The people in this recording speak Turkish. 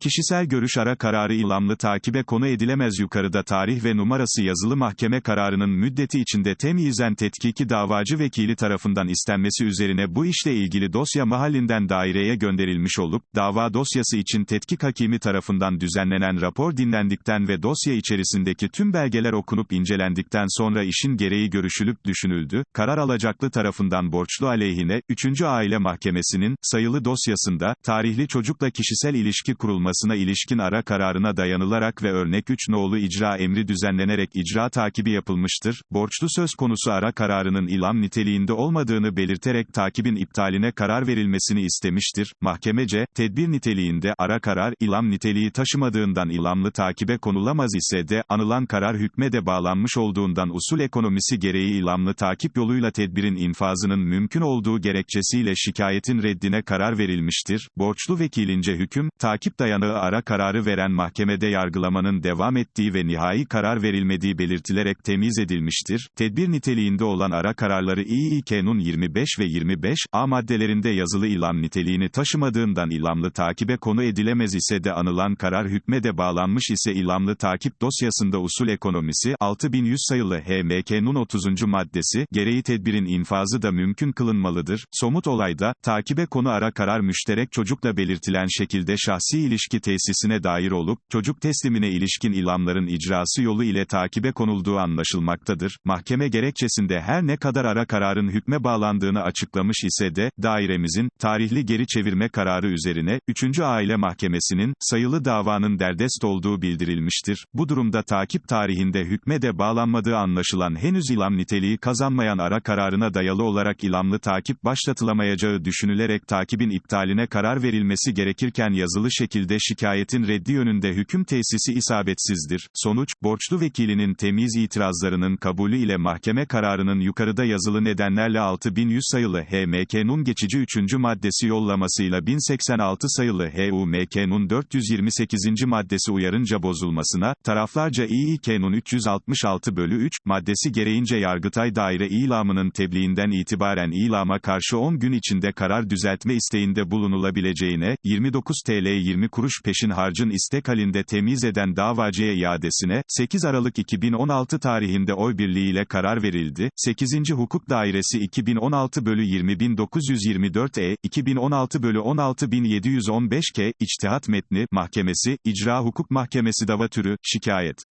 Kişisel görüş ara kararı ilamlı takibe konu edilemez yukarıda tarih ve numarası yazılı mahkeme kararının müddeti içinde temyizen tetkiki davacı vekili tarafından istenmesi üzerine bu işle ilgili dosya mahallinden daireye gönderilmiş olup, dava dosyası için tetkik hakimi tarafından düzenlenen rapor dinlendikten ve dosya içerisindeki tüm belgeler okunup incelendikten sonra işin gereği görüşülüp düşünüldü, karar alacaklı tarafından borçlu aleyhine, 3. Aile Mahkemesi'nin, sayılı dosyasında, tarihli çocukla kişisel ilişki kurulması kurulmasına ilişkin ara kararına dayanılarak ve örnek 3 nolu icra emri düzenlenerek icra takibi yapılmıştır. Borçlu söz konusu ara kararının ilam niteliğinde olmadığını belirterek takibin iptaline karar verilmesini istemiştir. Mahkemece, tedbir niteliğinde ara karar ilam niteliği taşımadığından ilamlı takibe konulamaz ise de, anılan karar hükme de bağlanmış olduğundan usul ekonomisi gereği ilamlı takip yoluyla tedbirin infazının mümkün olduğu gerekçesiyle şikayetin reddine karar verilmiştir. Borçlu vekilince hüküm, takip dayanığı dayanığı ara kararı veren mahkemede yargılamanın devam ettiği ve nihai karar verilmediği belirtilerek temiz edilmiştir. Tedbir niteliğinde olan ara kararları İİK'nun 25 ve 25 A maddelerinde yazılı ilam niteliğini taşımadığından ilamlı takibe konu edilemez ise de anılan karar hükme de bağlanmış ise ilamlı takip dosyasında usul ekonomisi 6100 sayılı HMK'nun 30. maddesi gereği tedbirin infazı da mümkün kılınmalıdır. Somut olayda takibe konu ara karar müşterek çocukla belirtilen şekilde şahsi ilişki ilişki tesisine dair olup, çocuk teslimine ilişkin ilamların icrası yolu ile takibe konulduğu anlaşılmaktadır. Mahkeme gerekçesinde her ne kadar ara kararın hükme bağlandığını açıklamış ise de, dairemizin, tarihli geri çevirme kararı üzerine, 3. Aile Mahkemesi'nin, sayılı davanın derdest olduğu bildirilmiştir. Bu durumda takip tarihinde hükme de bağlanmadığı anlaşılan henüz ilam niteliği kazanmayan ara kararına dayalı olarak ilamlı takip başlatılamayacağı düşünülerek takibin iptaline karar verilmesi gerekirken yazılı şekilde şikayetin reddi yönünde hüküm tesisi isabetsizdir. Sonuç, borçlu vekilinin temiz itirazlarının kabulü ile mahkeme kararının yukarıda yazılı nedenlerle 6100 sayılı HMK'nun geçici 3. maddesi yollamasıyla 1086 sayılı HUMK'nun 428. maddesi uyarınca bozulmasına, taraflarca İİK'nun 366 bölü 3, maddesi gereğince Yargıtay Daire ilamının tebliğinden itibaren ilama karşı 10 gün içinde karar düzeltme isteğinde bulunulabileceğine, 29 TL 20 kuruş kuruş peşin harcın istek halinde temiz eden davacıya iadesine, 8 Aralık 2016 tarihinde oy birliğiyle karar verildi. 8. Hukuk Dairesi 2016 bölü 20924 E, 2016 bölü 16715 K, İçtihat Metni, Mahkemesi, İcra Hukuk Mahkemesi Dava Türü, Şikayet.